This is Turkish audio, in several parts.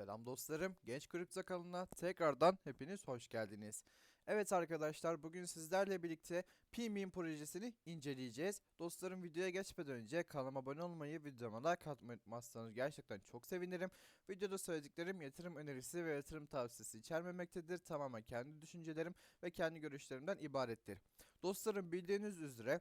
Selam dostlarım. Genç Kripto kanalına tekrardan hepiniz hoş geldiniz. Evet arkadaşlar bugün sizlerle birlikte PMIM projesini inceleyeceğiz. Dostlarım videoya geçmeden önce kanalıma abone olmayı, videoma like atmayı unutmazsanız gerçekten çok sevinirim. Videoda söylediklerim yatırım önerisi ve yatırım tavsiyesi içermemektedir. Tamamen kendi düşüncelerim ve kendi görüşlerimden ibarettir. Dostlarım bildiğiniz üzere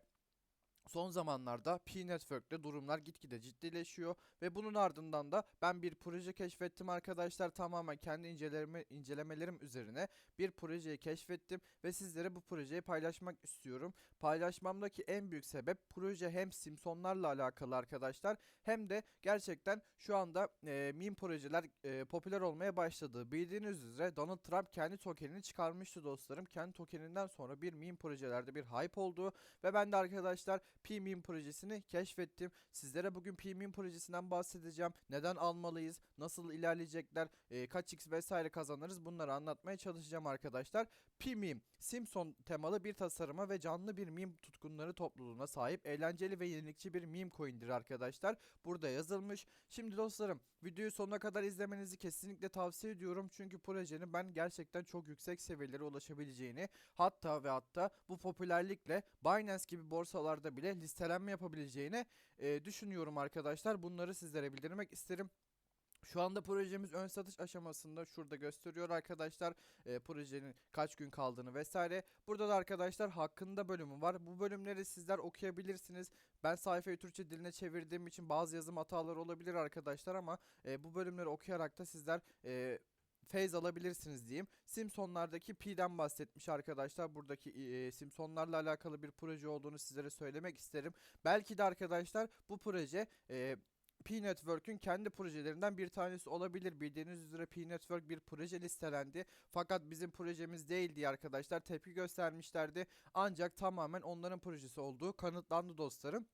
Son zamanlarda P-Network'te durumlar gitgide ciddileşiyor ve bunun ardından da ben bir proje keşfettim arkadaşlar. Tamamen kendi incelerime, incelemelerim üzerine bir projeyi keşfettim ve sizlere bu projeyi paylaşmak istiyorum. Paylaşmamdaki en büyük sebep proje hem Simpsonlarla alakalı arkadaşlar hem de gerçekten şu anda e, meme projeler e, popüler olmaya başladı. Bildiğiniz üzere Donald Trump kendi tokenini çıkarmıştı dostlarım. Kendi tokeninden sonra bir meme projelerde bir hype oldu ve ben de arkadaşlar PMIM projesini keşfettim. Sizlere bugün PMIM projesinden bahsedeceğim. Neden almalıyız? Nasıl ilerleyecekler? e, kaç x vesaire kazanırız? Bunları anlatmaya çalışacağım arkadaşlar. PMIM, Simpson temalı bir tasarıma ve canlı bir meme tutkunları topluluğuna sahip eğlenceli ve yenilikçi bir meme coin'dir arkadaşlar. Burada yazılmış. Şimdi dostlarım videoyu sonuna kadar izlemenizi kesinlikle tavsiye ediyorum. Çünkü projenin ben gerçekten çok yüksek seviyelere ulaşabileceğini hatta ve hatta bu popülerlikle Binance gibi borsalarda bile listelenme yapabileceğini e, düşünüyorum arkadaşlar. Bunları sizlere bildirmek isterim. Şu anda projemiz ön satış aşamasında şurada gösteriyor arkadaşlar e, projenin kaç gün kaldığını vesaire. Burada da arkadaşlar hakkında bölümü var. Bu bölümleri sizler okuyabilirsiniz. Ben sayfayı Türkçe diline çevirdiğim için bazı yazım hataları olabilir arkadaşlar ama e, bu bölümleri okuyarak da sizler e, feyz alabilirsiniz diyeyim. Simpsonlardaki P'den bahsetmiş arkadaşlar. Buradaki e, Simpsonlarla alakalı bir proje olduğunu sizlere söylemek isterim. Belki de arkadaşlar bu proje e, P-Network'ün kendi projelerinden bir tanesi olabilir. Bildiğiniz üzere P-Network bir proje listelendi. Fakat bizim projemiz değil diye arkadaşlar tepki göstermişlerdi. Ancak tamamen onların projesi olduğu kanıtlandı dostlarım.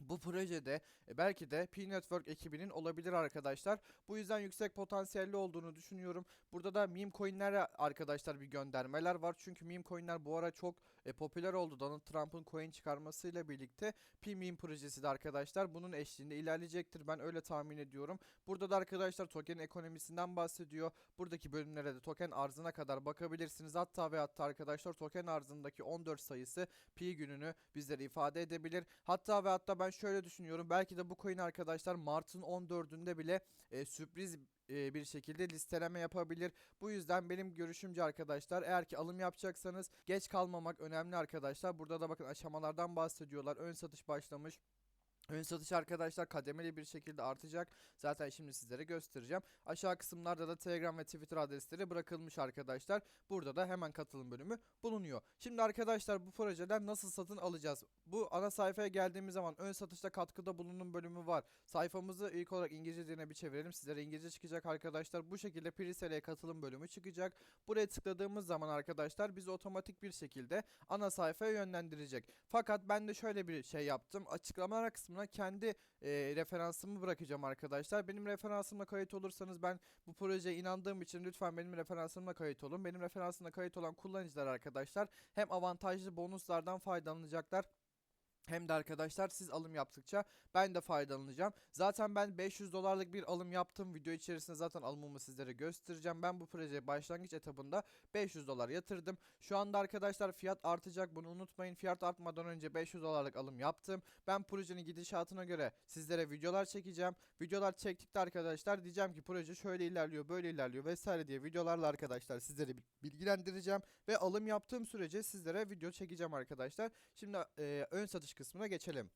Bu projede e, belki de P-Network ekibinin olabilir arkadaşlar. Bu yüzden yüksek potansiyelli olduğunu düşünüyorum. Burada da meme coin'lere arkadaşlar bir göndermeler var. Çünkü meme coin'ler bu ara çok e, popüler oldu. Donald Trump'ın coin çıkarmasıyla birlikte P-Meme projesi de arkadaşlar bunun eşliğinde ilerleyecektir. Ben öyle tahmin ediyorum. Burada da arkadaşlar token ekonomisinden bahsediyor. Buradaki bölümlere de token arzına kadar bakabilirsiniz. Hatta ve hatta arkadaşlar token arzındaki 14 sayısı P gününü bizlere ifade edebilir. Hatta ve hatta ben şöyle düşünüyorum. Belki de bu coin arkadaşlar Mart'ın 14'ünde bile e, sürpriz e, bir şekilde listeleme yapabilir. Bu yüzden benim görüşümce arkadaşlar eğer ki alım yapacaksanız geç kalmamak önemli arkadaşlar. Burada da bakın aşamalardan bahsediyorlar. Ön satış başlamış. Ön satış arkadaşlar kademeli bir şekilde artacak. Zaten şimdi sizlere göstereceğim. Aşağı kısımlarda da Telegram ve Twitter adresleri bırakılmış arkadaşlar. Burada da hemen katılım bölümü bulunuyor. Şimdi arkadaşlar bu projeden nasıl satın alacağız? Bu ana sayfaya geldiğimiz zaman ön satışta katkıda bulunun bölümü var. Sayfamızı ilk olarak İngilizce diline bir çevirelim. Sizlere İngilizce çıkacak arkadaşlar. Bu şekilde Prisele'ye katılım bölümü çıkacak. Buraya tıkladığımız zaman arkadaşlar bizi otomatik bir şekilde ana sayfaya yönlendirecek. Fakat ben de şöyle bir şey yaptım. Açıklamalar kısmına kendi e, referansımı bırakacağım arkadaşlar. Benim referansımla kayıt olursanız ben bu projeye inandığım için lütfen benim referansımla kayıt olun. Benim referansımla kayıt olan kullanıcılar arkadaşlar hem avantajlı bonuslardan faydalanacaklar. Hem de arkadaşlar siz alım yaptıkça ben de faydalanacağım. Zaten ben 500 dolarlık bir alım yaptım. Video içerisinde zaten alımımı sizlere göstereceğim. Ben bu projeye başlangıç etabında 500 dolar yatırdım. Şu anda arkadaşlar fiyat artacak. Bunu unutmayın. Fiyat artmadan önce 500 dolarlık alım yaptım. Ben projenin gidişatına göre sizlere videolar çekeceğim. Videolar çektikte arkadaşlar diyeceğim ki proje şöyle ilerliyor, böyle ilerliyor vesaire diye videolarla arkadaşlar sizleri bilgilendireceğim ve alım yaptığım sürece sizlere video çekeceğim arkadaşlar. Şimdi e, ön satış kısmına geçelim.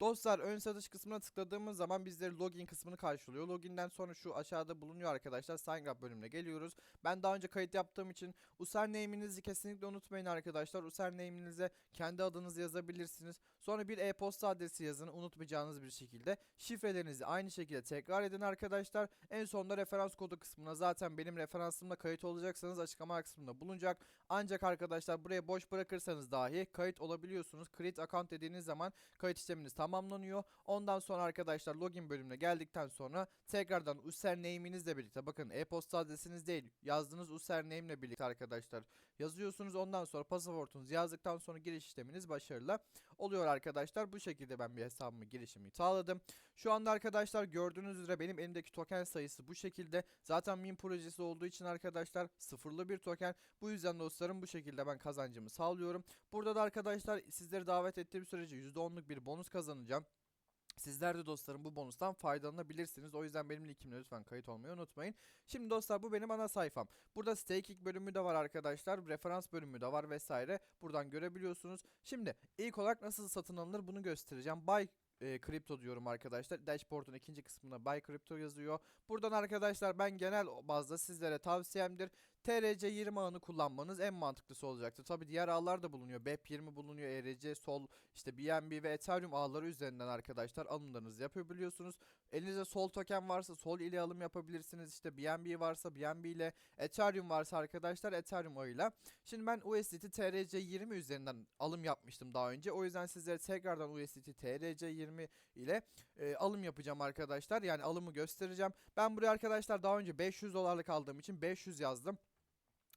Dostlar ön satış kısmına tıkladığımız zaman bizleri login kısmını karşılıyor. Login'den sonra şu aşağıda bulunuyor arkadaşlar. Sign up bölümüne geliyoruz. Ben daha önce kayıt yaptığım için username kesinlikle unutmayın arkadaşlar. Username'inize kendi adınızı yazabilirsiniz. Sonra bir e-posta adresi yazın unutmayacağınız bir şekilde. Şifrelerinizi aynı şekilde tekrar edin arkadaşlar. En sonunda referans kodu kısmına zaten benim referansımla kayıt olacaksanız açıklama kısmında bulunacak. Ancak arkadaşlar buraya boş bırakırsanız dahi kayıt olabiliyorsunuz. Create account dediğiniz zaman kayıt işleminiz tamamlanıyor. Ondan sonra arkadaşlar login bölümüne geldikten sonra tekrardan username'inizle birlikte bakın e-posta adresiniz değil yazdığınız username ile birlikte arkadaşlar yazıyorsunuz. Ondan sonra pasaportunuzu yazdıktan sonra giriş işleminiz başarılı oluyor arkadaşlar bu şekilde ben bir hesabımı girişimi sağladım. Şu anda arkadaşlar gördüğünüz üzere benim elimdeki token sayısı bu şekilde. Zaten min projesi olduğu için arkadaşlar sıfırlı bir token. Bu yüzden dostlarım bu şekilde ben kazancımı sağlıyorum. Burada da arkadaşlar sizleri davet ettiğim sürece %10'luk bir bonus kazanacağım. Sizler de dostlarım bu bonustan faydalanabilirsiniz. O yüzden benim linkimle lütfen kayıt olmayı unutmayın. Şimdi dostlar bu benim ana sayfam. Burada staking bölümü de var arkadaşlar. Referans bölümü de var vesaire. Buradan görebiliyorsunuz. Şimdi ilk olarak nasıl satın alınır bunu göstereceğim. Buy e, kripto diyorum arkadaşlar. Dashboard'un ikinci kısmında Buy Crypto yazıyor. Buradan arkadaşlar ben genel bazda sizlere tavsiyemdir. TRC20 ağını kullanmanız en mantıklısı olacaktır. Tabi diğer ağlar da bulunuyor. BEP20 bulunuyor. ERC, Sol, işte BNB ve Ethereum ağları üzerinden arkadaşlar alımlarınızı yapabiliyorsunuz. Elinizde Sol token varsa Sol ile alım yapabilirsiniz. İşte BNB varsa BNB ile Ethereum varsa arkadaşlar Ethereum ağıyla. Şimdi ben USDT TRC20 üzerinden alım yapmıştım daha önce. O yüzden sizlere tekrardan USDT TRC20 ile e, alım yapacağım arkadaşlar. Yani alımı göstereceğim. Ben buraya arkadaşlar daha önce 500 dolarlık aldığım için 500 yazdım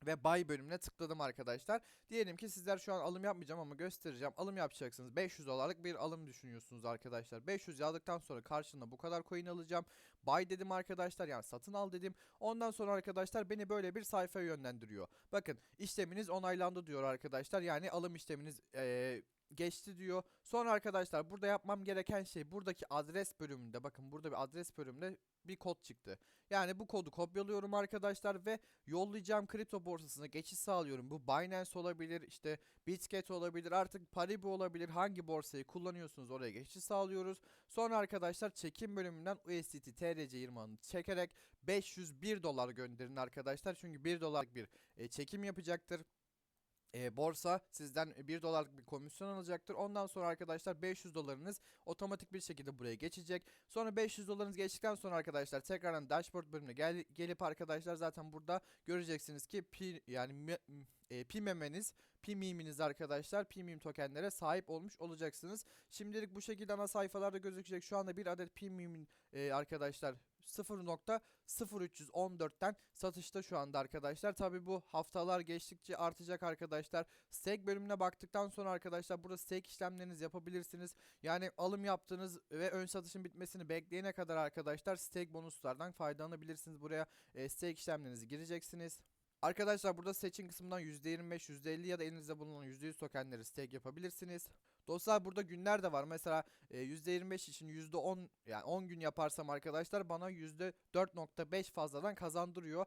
ve buy bölümüne tıkladım arkadaşlar. Diyelim ki sizler şu an alım yapmayacağım ama göstereceğim. Alım yapacaksınız. 500 dolarlık bir alım düşünüyorsunuz arkadaşlar. 500 yazdıktan sonra karşılığında bu kadar coin alacağım. Buy dedim arkadaşlar yani satın al dedim. Ondan sonra arkadaşlar beni böyle bir sayfaya yönlendiriyor. Bakın işleminiz onaylandı diyor arkadaşlar. Yani alım işleminiz ee, geçti diyor. Sonra arkadaşlar burada yapmam gereken şey buradaki adres bölümünde bakın burada bir adres bölümünde bir kod çıktı. Yani bu kodu kopyalıyorum arkadaşlar ve yollayacağım kripto borsasına geçiş sağlıyorum. Bu Binance olabilir, işte Bitget olabilir, artık Paribu olabilir. Hangi borsayı kullanıyorsunuz oraya geçiş sağlıyoruz. Sonra arkadaşlar çekim bölümünden USDT TRC20 anı çekerek 501 dolar gönderin arkadaşlar. Çünkü 1 dolarlık bir e, çekim yapacaktır e, borsa sizden 1 dolarlık bir komisyon alacaktır. Ondan sonra arkadaşlar 500 dolarınız otomatik bir şekilde buraya geçecek. Sonra 500 dolarınız geçtikten sonra arkadaşlar tekrardan dashboard bölümüne gel, gelip arkadaşlar zaten burada göreceksiniz ki pi, yani e, pi memeniz, pi miminiz arkadaşlar pi mim tokenlere sahip olmuş olacaksınız. Şimdilik bu şekilde ana sayfalarda gözükecek. Şu anda bir adet pi mimin e, arkadaşlar 0.0314'ten satışta şu anda arkadaşlar. Tabi bu haftalar geçtikçe artacak arkadaşlar. Stake bölümüne baktıktan sonra arkadaşlar burada stake işlemlerinizi yapabilirsiniz. Yani alım yaptığınız ve ön satışın bitmesini bekleyene kadar arkadaşlar stake bonuslardan faydalanabilirsiniz. Buraya stake işlemlerinizi gireceksiniz. Arkadaşlar burada seçim kısmından %25, %50 ya da elinizde bulunan %100 tokenleri stake yapabilirsiniz. Dostlar burada günler de var. Mesela e, %25 için %10 yani 10 gün yaparsam arkadaşlar bana %4.5 fazladan kazandırıyor.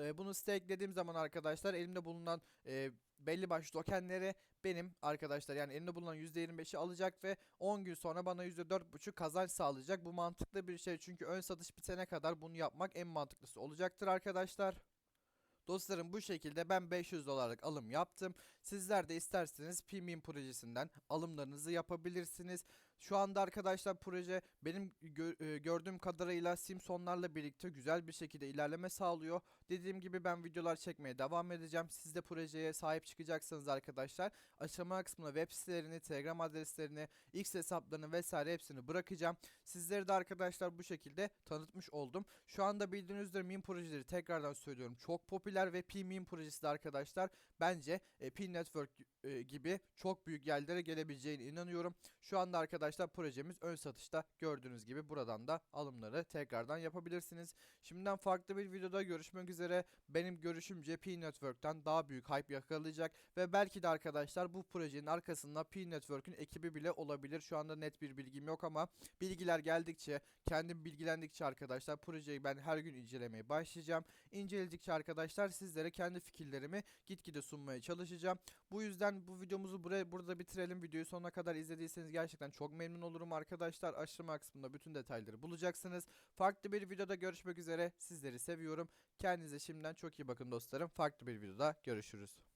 E, bunu stakelediğim zaman arkadaşlar elimde bulunan e, belli başlı tokenleri benim arkadaşlar yani elimde bulunan %25'i alacak ve 10 gün sonra bana %4.5 kazanç sağlayacak. Bu mantıklı bir şey çünkü ön satış bitene kadar bunu yapmak en mantıklısı olacaktır arkadaşlar. Dostlarım bu şekilde ben 500 dolarlık alım yaptım. Sizler de isterseniz Pimium projesinden alımlarınızı yapabilirsiniz. Şu anda arkadaşlar proje benim gö e, gördüğüm kadarıyla Simpsonlarla birlikte güzel bir şekilde ilerleme sağlıyor. Dediğim gibi ben videolar çekmeye devam edeceğim. Siz de projeye sahip çıkacaksınız arkadaşlar. Aşama kısmına web sitelerini, Telegram adreslerini, X hesaplarını vesaire hepsini bırakacağım. Sizleri de arkadaşlar bu şekilde tanıtmış oldum. Şu anda bildiğiniz üzere meme projeleri tekrardan söylüyorum. Çok popüler ve P meme projesi de arkadaşlar bence e, P Network e, gibi çok büyük yerlere gelebileceğine inanıyorum. Şu anda arkadaşlar projemiz ön satışta gördüğünüz gibi buradan da alımları tekrardan yapabilirsiniz. Şimdiden farklı bir videoda görüşmek üzere. Benim görüşümce P Network'ten daha büyük hype yakalayacak ve belki de arkadaşlar bu projenin arkasında P Network'ün ekibi bile olabilir. Şu anda net bir bilgim yok ama bilgiler geldikçe, kendim bilgilendikçe arkadaşlar projeyi ben her gün incelemeye başlayacağım. İnceledikçe arkadaşlar sizlere kendi fikirlerimi gitgide sunmaya çalışacağım. Bu yüzden bu videomuzu buraya burada bitirelim. Videoyu sonuna kadar izlediyseniz gerçekten çok memnun olurum arkadaşlar. Açıklama kısmında bütün detayları bulacaksınız. Farklı bir videoda görüşmek üzere. Sizleri seviyorum. Kendinize şimdiden çok iyi bakın dostlarım. Farklı bir videoda görüşürüz.